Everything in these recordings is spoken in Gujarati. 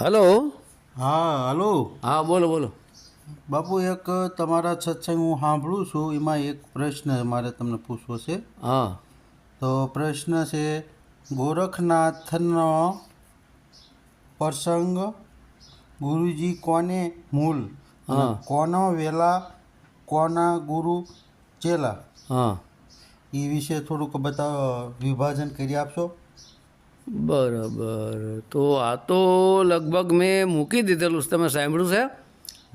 હલો? હા હલો. હા બોલો બોલો. બાપુ એક તમારા સત્સંગ હું સાંભળું છું. એમાં એક પ્રશ્ન મારે તમને પૂછવો છે. હા. તો પ્રશ્ન છે ગોરખનાથનો પ્રસંગ ગુરુજી કોને મૂલ? હા. કોનો વેલા કોના ગુરુ ચેલા? હા. એ વિશે થોડુંક બતાવ વિભાજન કરી આપશો? બરાબર. તો આ તો લગભગ મેં મૂકી દીધેલું છે. તમે સાંભળ્યું છે?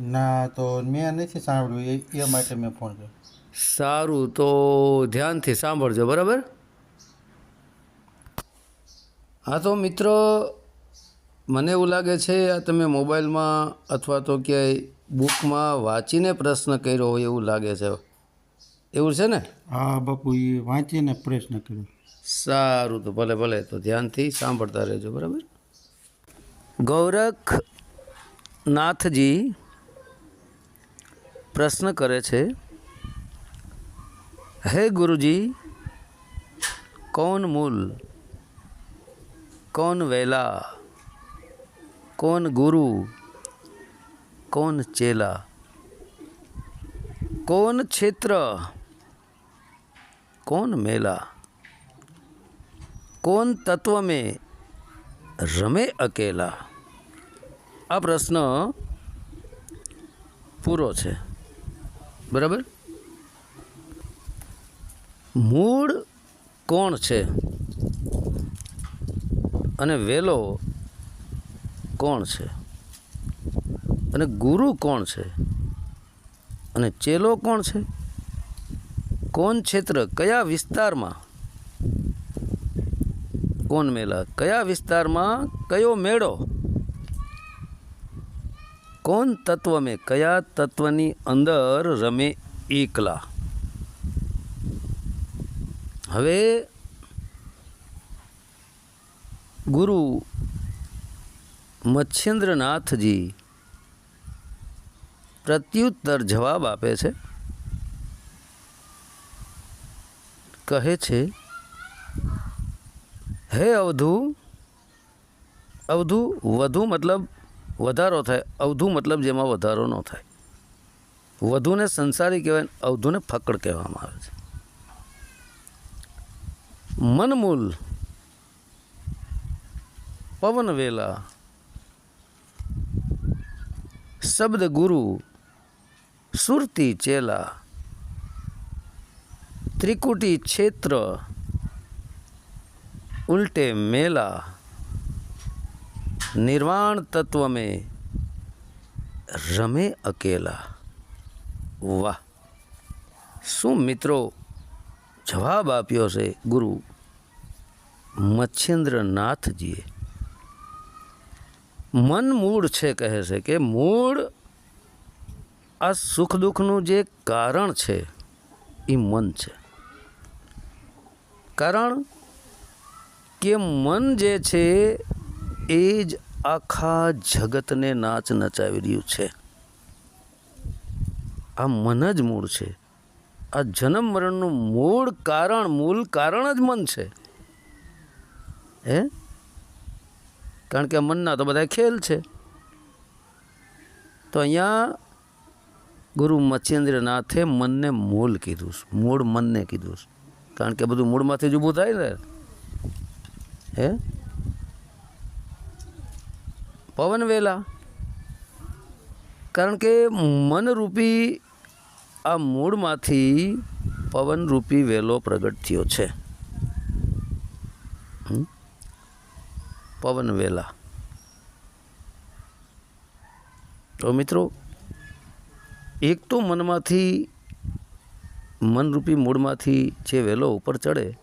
ના તો મેં નથી સાંભળ્યું. એ માટે મેં ફોન કર્યો. સારું તો ધ્યાનથી સાંભળજો બરાબર? હા તો મિત્રો મને એવું લાગે છે આ તમે મોબાઈલમાં અથવા તો ક્યાંય બુકમાં વાંચીને પ્રશ્ન કર્યો હોય એવું લાગે છે. એવું છે ને? હા બાપુ એ વાંચીને પ્રશ્ન કર્યો. સારું તો ભલે ભલે, તો ધ્યાનથી સાંભળતા રહેજો, બરાબર? ગૌરખનાથજી પ્રશ્ન કરે છે, હે ગુરુજી, કોણ મૂલ? કોણ વેલા? કોણ ગુરુ? કોણ ચેલા? કોણ ક્ષેત્ર? કોણ મેલા? કોણ તત્વ મેં રમે અકેલા? આ પ્રશ્ન પૂરો છે. બરાબર? મૂળ કોણ છે? અને વેલો કોણ છે? અને ગુરુ કોણ છે? અને ચેલો કોણ છે? કોણ ક્ષેત્ર કયા વિસ્તારમાં કોણ મેળા કયા વિસ્તારમાં કયો મેળો? કોણ તત્વ મેં કયા તત્વની અંદર રમે એકલા? હવે ગુરુ મચ્છેન્દ્રનાથજી પ્રત્યુત્તર જવાબ આપે છે. કહે છે હે અવધુ? અવધુ, વધુ મતલબ વધારો થાય. અવધુ મતલબ જેમાં વધારો ન થાય. વધુને સંસારી કહેવાય અવધુને ફકડ કહેવામાં આવે છે. મનમૂલ પવન વેલા શબ્દ ગુરુ સુરતી ચેલા, ત્રિકુટી ક્ષેત્ર ઉલ્ટે મેલા निर्वाण तत्व में રમે અકેલા વાહ શું મિત્રો જવાબ આપ્યો છે ગુરુ મચ્છેન્દ્રનાથજીએ મન મૂળ છે કહે છે કે મૂળ આ સુખ દુઃખનું જે કારણ છે એ મન છે કારણ કે મન જે છે એ જ આખા જગતને નાચ નચાવી રહ્યું છે. આ મન જ મૂળ છે. આ જન્મ મરણનું મૂળ કારણ મૂળ કારણ જ મન છે. હે? કારણ કે મનના તો બધા ખેલ છે. તો અહીંયા ગુરુ મચ્છેન્દ્રનાથે મનને મૂળ કીધું મૂળ મનને કીધું કારણ કે બધું મૂળમાંથી જ ઊભું થાય ને. હે? પવન વેલા. કારણ કે મનરૂપી આ મૂળમાંથી પવનરૂપી વેલો પ્રગટ થયો છે? પવન વેલા. તો મિત્રો, એક તો મનમાંથી, મનરૂપી મૂળમાંથી જે વેલો ઉપર ચડે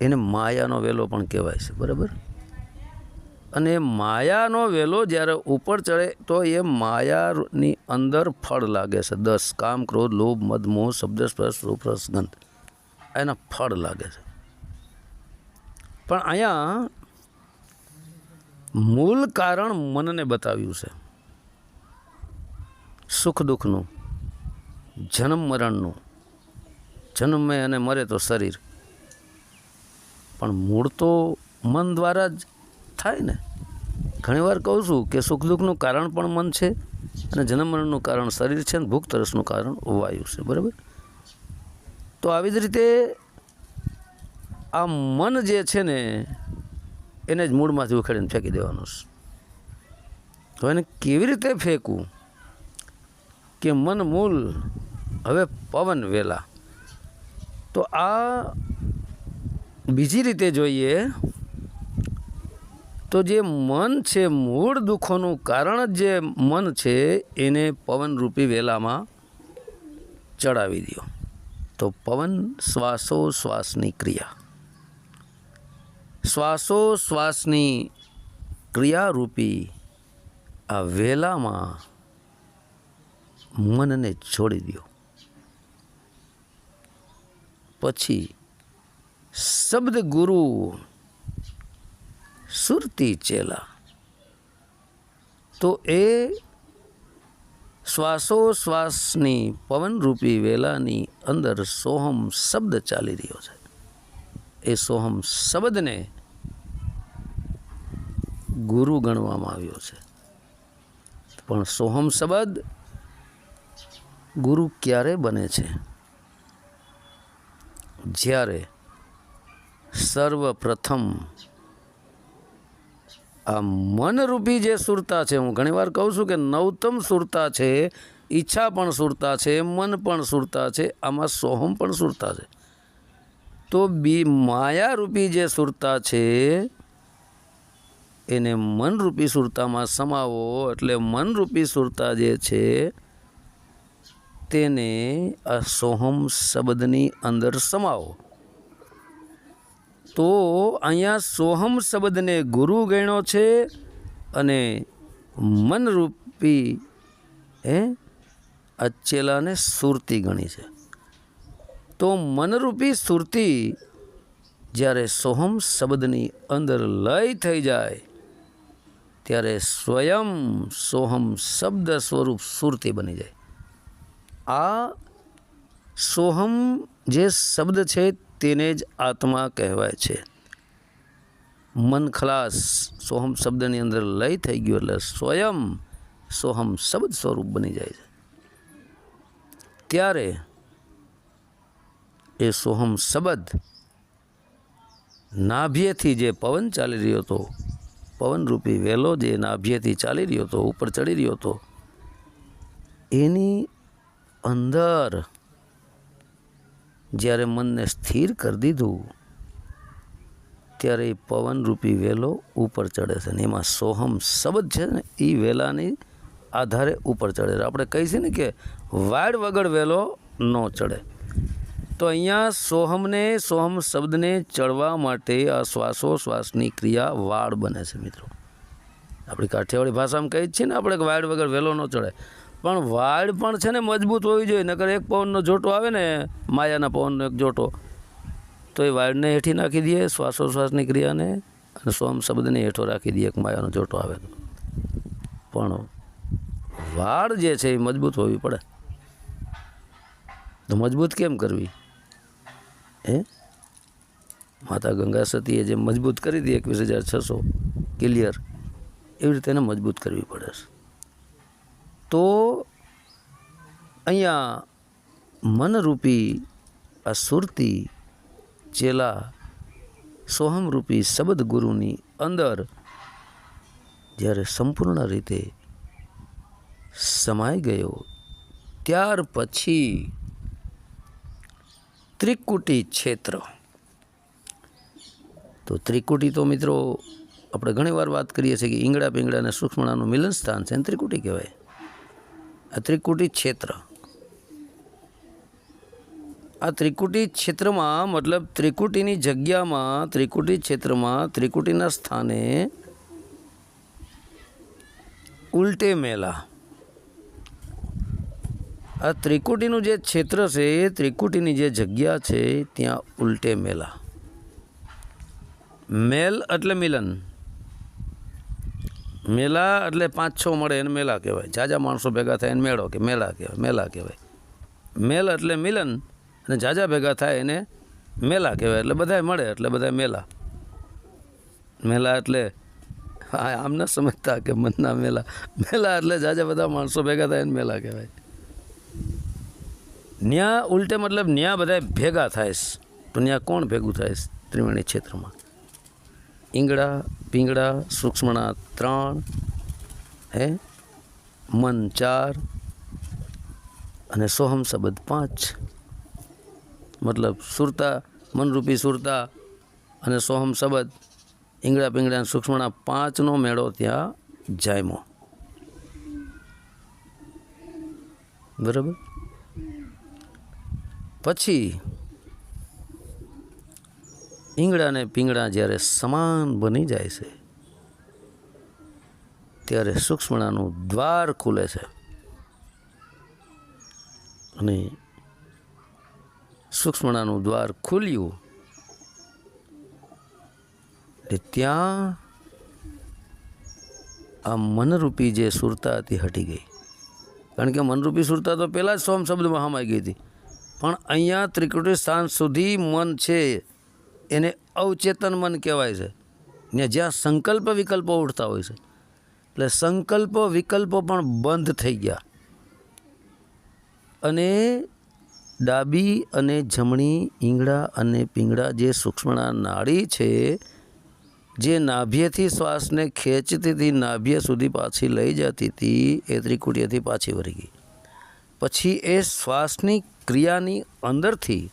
એને માયાનો વેલો પણ કહેવાય છે, બરાબર? અને માયાનો વેલો જ્યારે ઉપર ચડે તો એ માયાની અંદર ફળ લાગે છે, દસ, કામ, ક્રોધ, લોભ, મદ, મોહ, શબ્દ, સ્પર્શ, રૂપ, રસ, ગંધ. એના ફળ લાગે છે. પણ અહીંયા મૂળ કારણ મનને બતાવ્યું છે. સુખ દુઃખનું, જન્મ મરણનું. જન્મે અને મરે તો શરીર. પણ મૂળ તો મન દ્વારા જ થાય ને. ઘણીવાર કહું છું કે સુખ દુઃખનું કારણ પણ મન છે અને જન્મ કારણ શરીર છે અને ભૂખ તરસનું કારણ વાયુ છે, બરાબર? તો આવી જ રીતે આ મન જે છે ને, એને જ મૂળમાંથી ઉખેડીને ફેંકી દેવાનું છે. તો એને કેવી રીતે ફેંકવું? કે મન મૂલ હવે પવન વેલા. તો આ બીજી રીતે જોઈએ તો જે મન છે, મૂળ દુઃખોનું કારણ જ મન છે, એને પવનરૂપી વેલામાં ચડાવી દો તો પવન શ્વાસો શ્વાસની ક્રિયા. શ્વાસો શ્વાસની ક્રિયારૂપી આ વેલામાં મનને છોડી દો પછી શબ્દ ગુરુ સુરતી ચેલા. તો એ શ્વાસોશ્વાસની પવનરૂપી વેલાની અંદર સોહમ શબ્દ ચાલી રહ્યો છે. એ સોહમ શબ્દને ગુરુ ગણવામાં આવ્યો છે. પણ સોહમ શબ્દ ગુરુ ક્યારે બને છે? જ્યારે સર્વપ્રથમ. આ મનરૂપી જે સુરતા છે, હું ઘણીવાર કહું છું કે નવતમ સુરતા છે, ઈચ્છા પણ સુરતા છે, મન પણ સુરતા છે, આમાં સોહમ પણ સુરતા છે. તો બી માયારૂપી જે સુરતા છે, એને મનરૂપી સુરતામાં સમાવો, એટલે મનરૂપી સુરતા જે છે, તેને આ સોહમ શબ્દની અંદર સમાવો. તો અહીંયા સોહમ શબ્દને ગુરુ ગણ્યો છે અને મનરૂપી, હે, અચેલાને સુરતી ગણી છે. તો મનરૂપી સુરતી જ્યારે સોહમ શબ્દની અંદર લય થઈ જાય, ત્યારે સ્વયં સોહમ શબ્દ સ્વરૂપ સુરતી બની જાય. આ સોહમ જે શબ્દ છે તેને જ આત્મા કહેવાય છે. મન ખલાસ સોહમ શબ્દની અંદર લય થઈ ગયો એટલે સ્વયં સોહમ શબ્દ સ્વરૂપ બની જાય છે. ત્યારે એ સોહમ શબ્દ નાભ્યથી જે પવન ચાલી રહ્યો હતો પવનરૂપી વેલો જે નાભ્યથી ચાલી રહ્યો હતો, ઉપર ચડી રહ્યો હતો, એની અંદર જ્યારે મનને સ્થિર કરી દીધું, ત્યારે એ પવનરૂપી વેલો ઉપર ચડે છે ને એમાં સોહમ શબ્દ છે ને એ વેલાની આધારે ઉપર ચડે છે. આપણે કહી છે ને કે વાડ વગર વેલો ન ચડે. તો અહીંયા સોહમને, સોહમ શબ્દને ચડવા માટે આ શ્વાસો શ્વાસની ક્રિયા વાળ બને છે મિત્રો. આપણી કાઠિયાવાડી ભાષામાં કહી જ છે ને, આપણે વાયડ વગર વેલો ન ચડે. પણ વાડ પણ છે ને મજબૂત હોવી જોઈએ, નકર એક પવનનો જોટો આવે ને, માયાના પવનનો એક જોટો. તો એ વાડને હેઠી નાખી દઈએ શ્વાસોશ્વાસની ક્રિયાને, અને સોમ શબ્દને હેઠો રાખી દઈએ, એક માયાનો જોટો આવે તો. પણ વાડ જે છે એ મજબૂત હોવી પડે. તો મજબૂત કેમ કરવી? હે? માતા ગંગા સતીએ જે મજબૂત કરી હતી એકવીસ હજાર છસો ક્લિયર, એવી રીતે એને મજબૂત કરવી પડે છે. તો અહીંયા મનરૂપી આ સુરતી ચેલા સોહમરૂપી શબ્દ ગુરુની અંદર જ્યારે સંપૂર્ણ રીતે સમાઈ ગયો, ત્યાર પછી ત્રિકુટી ક્ષેત્ર. તો ત્રિકુટી તો મિત્રો, આપણે ઘણીવાર વાત કરીએ છીએ કે ઈંગડા પીંગડા અને સૂક્ષ્મણાનું મિલન સ્થાન છે ત્રિકુટી કહેવાય. ત્રિકુટી ક્ષેત્ર. આ ત્રિકુટી ક્ષેત્રમાં મતલબ ત્રિકુટીની જગ્યામાં ત્રિકુટી ક્ષેત્રમાં ત્રિકુટીના સ્થાને ઉલટે મેલા. આ ત્રિકુટીનું જે ક્ષેત્ર છે, ત્રિકુટીની જે જગ્યા છે, ત્યાં ઉલટે મેલા. મેલ એટલે મિલન. મેલા એટલે પાંચ છ મળે એને મેલા કહેવાય. જાજા માણસો ભેગા થાય એને મેળો કે મેળા કહેવાય, મેલા કહેવાય. મેલ એટલે મિલન અને જાજા ભેગા થાય એને મેલા કહેવાય. એટલે બધાય મળે, એટલે બધાય મેલા. મેલા એટલે હા આમ ના સમજતા કે મનના મેલા. મેલા એટલે જાજા બધા માણસો ભેગા થાય ને મેલા કહેવાય. ન્યા ઉલટે મતલબ ન્યા બધા ભેગા થાય. તો ન્યા કોણ ભેગું થાય ત્રિવેણી ક્ષેત્રમાં. ઈંગડા પીંગળા સૂક્ષ્મણા ત્રણ, હે? મન ચાર અને સોહમ શબ્દ પાંચ. મતલબ સુરતા, મનરૂપી સુરતા અને સોહમ શબ્દ ઈંગડા પીંગળા અને સૂક્ષ્મણા પાંચનો મેળો ત્યાં જાયમો બરાબર? પછી ઈંગડા અને પિંગડા જ્યારે સમાન બની જાય છે, ત્યારે સૂક્ષ્મણાનું દ્વાર ખુલે છે. અને સૂક્ષ્મણાનું દ્વાર ખુલ્યું એટલે ત્યાં આ મનરૂપી જે સુરતા હતી હટી ગઈ. કારણ કે મનરૂપી સુરતા તો પહેલાં જ સોમ શબ્દમાં હમાઈ ગઈ હતી. પણ અહીંયા ત્રિકુટી સ્થાન સુધી મન છે. એને અવચેતન મન કહેવાય છે. ને જ્યાં સંકલ્પ વિકલ્પો ઉઠતા હોય છે. એટલે સંકલ્પ વિકલ્પો પણ બંધ થઈ ગયા. અને ડાબી અને જમણી ઈંગડા અને પિંગડા જે સૂક્ષ્મણા નાડી છે, જે નાભ્યથી શ્વાસને ખેંચતી હતી, નાભ્ય સુધી પાછી લઈ જતી હતી, એ ત્રિકુટીયાથી પાછી વળી ગઈ. પછી એ શ્વાસની ક્રિયાની અંદરથી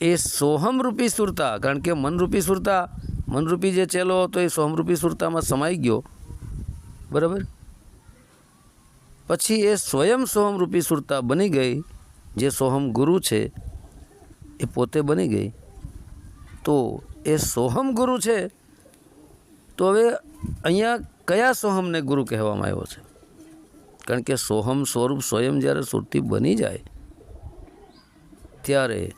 એ સોહમરૂપી સુરતા, કારણ કે મનરૂપી સુરતા, મનરૂપી જે ચેલો હતો એ સોહમરૂપી સુરતામાં સમાઈ ગયો. બરાબર? પછી એ સ્વયં સોહમરૂપી સુરતા બની ગઈ, જે સોહમ ગુરુ છે, એ પોતે બની ગઈ. તો એ સોહમ ગુરુ છે, તો હવે અહીંયા કયા સોહમને ગુરુ કહેવામાં આવ્યો છે? કારણ કે સોહમ સ્વરૂપ સ્વયં જ્યારે સુરતી બની જાય, ત્યારે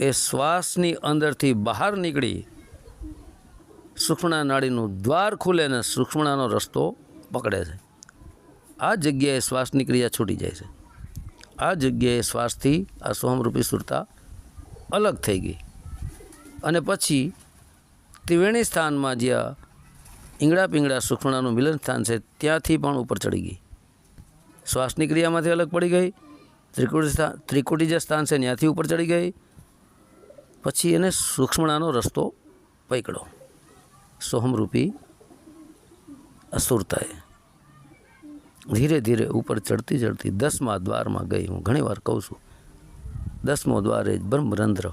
એ શ્વાસની અંદરથી બહાર નીકળી સૂક્ષ્મણા નાળીનું દ્વાર ખુલે ને સૂક્ષ્મણાનો રસ્તો પકડે છે. આ જગ્યાએ શ્વાસની ક્રિયા છૂટી જાય છે. આ જગ્યાએ શ્વાસથી આ સોહમરૂપી સુરતા અલગ થઈ ગઈ. અને પછી ત્રિવેણી સ્થાનમાં જ્યાં ઈંગડા પીંગડા સૂક્ષ્મણાનું મિલન સ્થાન છે, ત્યાંથી પણ ઉપર ચડી ગઈ. શ્વાસની ક્રિયામાંથી અલગ પડી ગઈ. ત્રિકુટી ત્રિકુટી જે સ્થાન છે, ત્યાંથી ઉપર ચડી ગઈ. પછી એને સૂક્ષ્મણાનો રસ્તો પકડો સોહમરૂપી અસુરતાએ ધીરે ધીરે ઉપર ચડતી ચડતી દસમા દ્વારમાં ગઈ. હું ઘણીવાર કહું છું, દસમો દ્વાર એ જ બ્રહ્મરંધ્ર.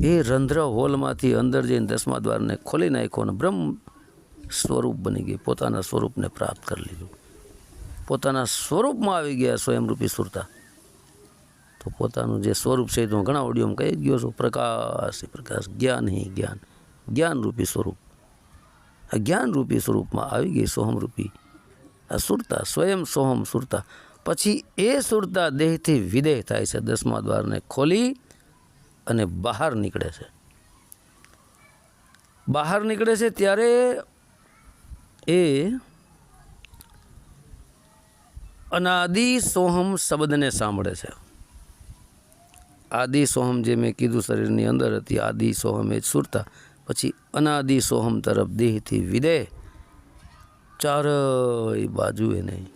એ રંધ્ર હોલમાંથી અંદર જઈને દસમા દ્વારને ખોલી નાખ્યો અને બ્રહ્મ સ્વરૂપ બની ગઈ પોતાના સ્વરૂપને પ્રાપ્ત કરી લીધું. પોતાના સ્વરૂપમાં આવી ગયા સ્વયંરૂપી સુરતા. તો પોતાનું જે સ્વરૂપ છે એ તો ઘણા ઓડિયોમાં કહી ગયો છું. પ્રકાશ પ્રકાશ જ્ઞાન હિ જ્ઞાન. જ્ઞાનરૂપી સ્વરૂપ. આ જ્ઞાનરૂપી સ્વરૂપમાં આવી ગઈ સોહમરૂપી. આ સુરતા, સ્વયં સોહમ સુરતા. પછી એ સુરતા દેહથી વિદેહ થાય છે. દસમા દ્વારને ખોલી અને બહાર નીકળે છે. બહાર નીકળે છે ત્યારે એ અનાદિ સોહમ શબ્દને સાંભળે છે. આદિ સોહમ જે મેં કીધું શરીરની અંદર હતી, આદિ સોહમ એ જ સુરતા. પછી અનાદિ સોહમ તરફ દેહથી વિદેહ. ચારેય બાજુએ નહીં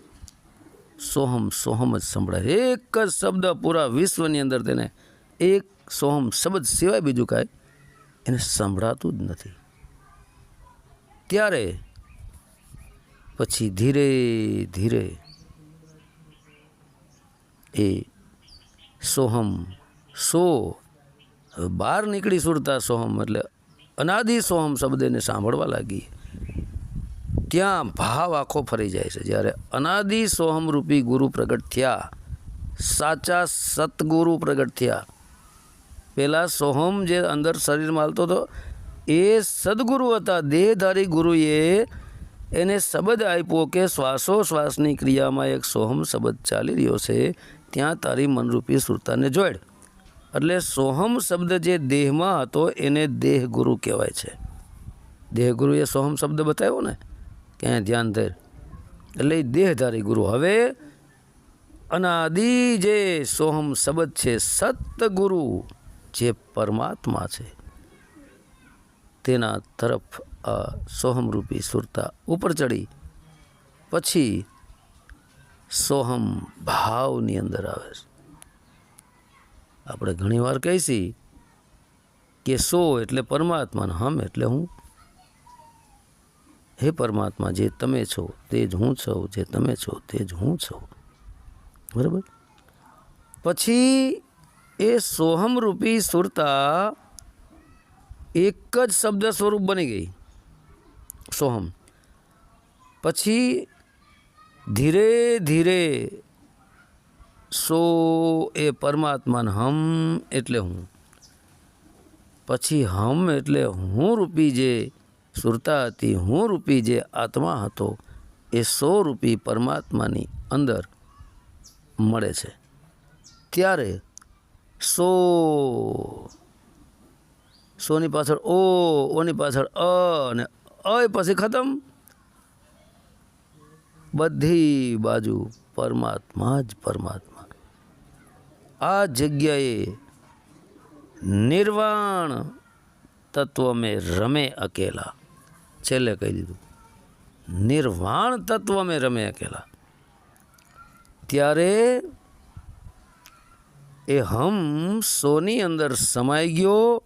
સોહમ સોહમ જ સંભળાય. એક જ શબ્દ પૂરા વિશ્વની અંદર તેને એક સોહમ શબ્દ સિવાય બીજું કાંઈ એને સંભળાતું જ નથી. ત્યારે પછી ધીરે ધીરે એ સોહમ સો. બહાર નીકળી સુરતા સોહમ એટલે અનાદિ સોહમ શબ્દને સાંભળવા લાગી. ત્યાં ભાવ આખો ફરી જાય છે. જ્યારે અનાદિ સોહમ રૂપી ગુરુ પ્રગટ થયા, સાચા સતગુરુ પ્રગટ થયા. પહેલાં સોહમ જે અંદર શરીરમાં હાલતો હતો, એ સદગુરુ હતા. દેહધારી ગુરુએ એને શબ્દ આપ્યો કે શ્વાસોશ્વાસની ક્રિયામાં એક સોહમ શબ્દ ચાલી રહ્યો છે. ત્યાં તારી મનરૂપી સુરતાને જોડ. એટલે સોહમ શબ્દ જે દેહમાં હતો, એને દેહગુરુ કહેવાય છે. દેહગુરુએ સોહમ શબ્દ બતાવ્યો ને? ક્યાંય ધ્યાન ધર. એટલે દેહધારી ગુરુ. હવે અનાદિ જે સોહમ શબ્દ છે, સતગુરુ જે પરમાત્મા છે, તેના તરફ આ સોહમરૂપી સુરતા ઉપર ચડી. પછી સોહમ ભાવની અંદર આવે છે. આપણે ઘણીવાર કહીશી કે સો એટલે પરમાત્માને, હમ એટલે હું. હે પરમાત્મા, જે તમે છો તે જ હું છું, જે તમે છો તે જ હું છું. બરાબર? પછી એ સોહમરૂપી સુરતા એક જ શબ્દ સ્વરૂપ બની ગઈ. સોહમ. પછી ધીરે ધીરે સો એ પરમાત્માન હમ એટલે હું. પછી હમ એટલે હું રૂપી જે સુરતા હતી, હું રૂપી જે આત્મા હતો, એ સો રૂપી પરમાત્માની અંદર મળે છે. ત્યારે સો, સોની પાછળ ઓ, ઓની પાછળ અ અને અ પછી ખતમ. બધી બાજુ પરમાત્મા જ પરમાત્મા. આ જગ્યાએ નિર્વાણ તત્વ મેં રમે અકેલા. છેલ્લે કહી દીધું. નિર્વાણ તત્વ મેં રમે અકેલા. ત્યારે એ હમ સોની અંદર સમાઈ ગયો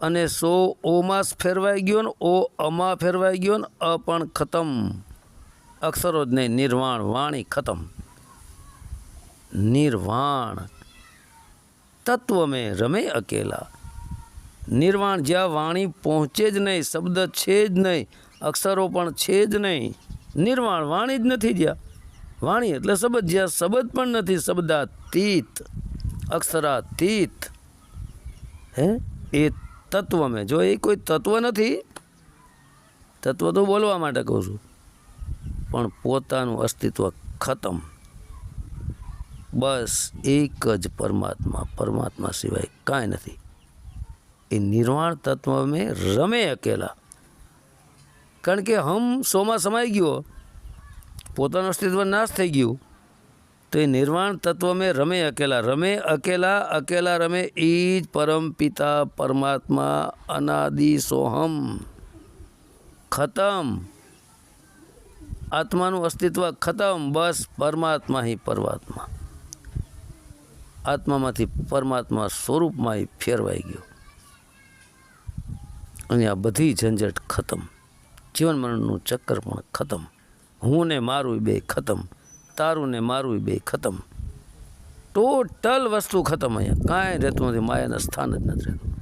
અને સો ઓમાં ફેરવાઈ ગયો ને ઓ અમાં ફેરવાઈ ગયો ને અ પણ ખતમ. અક્ષરો જ નહીં નિર્વાણ વાણી ખતમ. નિર્વાણ. તત્વ મેં રમે અકેલા. નિર્વાણ જ્યાં વાણી પહોંચે જ નહીં, શબ્દ છે જ નહીં, અક્ષરો પણ છે જ નહીં. નિર્વાણ વાણી જ નથી જ્યાં. વાણી એટલે શબ્દ, જ્યાં શબ્દ પણ નથી, શબ્દાતીત, અક્ષરાતીત. હે? એ તત્વ મેં જો એ કોઈ તત્વ નથી, તત્વ તો બોલવા માટે કહું છું. પણ પોતાનું અસ્તિત્વ ખતમ. બસ એક જ પરમાત્મા પરમાત્મા સિવાય કાંઈ નથી. એ નિર્વાણ તત્વ મેં રમે અકેલા કારણ કે હમ સોમાં સમાઈ ગયો, પોતાનું અસ્તિત્વ નાશ થઈ ગયું, તો એ નિર્વાણ તત્વ મેં રમે અકેલા રમે અકેલા અકેલા રમે એ જ પરમ પિતા, પરમાત્મા, અનાદિ, સોહમ, ખતમ. આત્માનું અસ્તિત્વ ખતમ, બસ પરમાત્મા હિ પરમાત્મા. આત્મામાંથી પરમાત્મા સ્વરૂપમાં એ ફેરવાઈ ગયો. અને આ બધી ઝંઝટ ખતમ. જીવન મરણનું ચક્કર પણ ખતમ. હું ને મારું બે ખતમ. તારું ને મારું બે ખતમ. ટોટલ વસ્તુ ખતમ અહીંયા. કાંઈ રહેતું નથી. માયાના સ્થાન જ નથી રહેતું.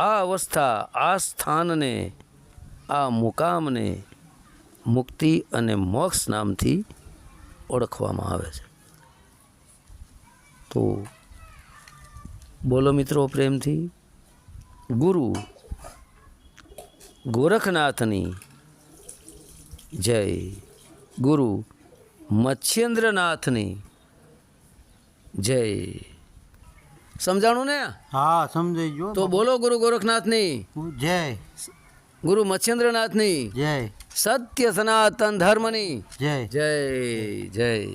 આ અવસ્થા, આ સ્થાનને, આ મુકામને મુક્તિ અને મોક્ષ નામથી ઓળખવામાં આવે છે. તો બોલો મિત્રો પ્રેમથી. ગુરુ ગોરખનાથની જય. ગુરુ મચ્છેન્દ્રનાથની જય. સમજાણું ને? હા સમજાઈ ગયો. તો બોલો ગુરુ ગોરખનાથની. જય. ગુરુ મચ્છેન્દ્રનાથની. જય. સત્ય સનાતન ધર્મની. જય. જય જય.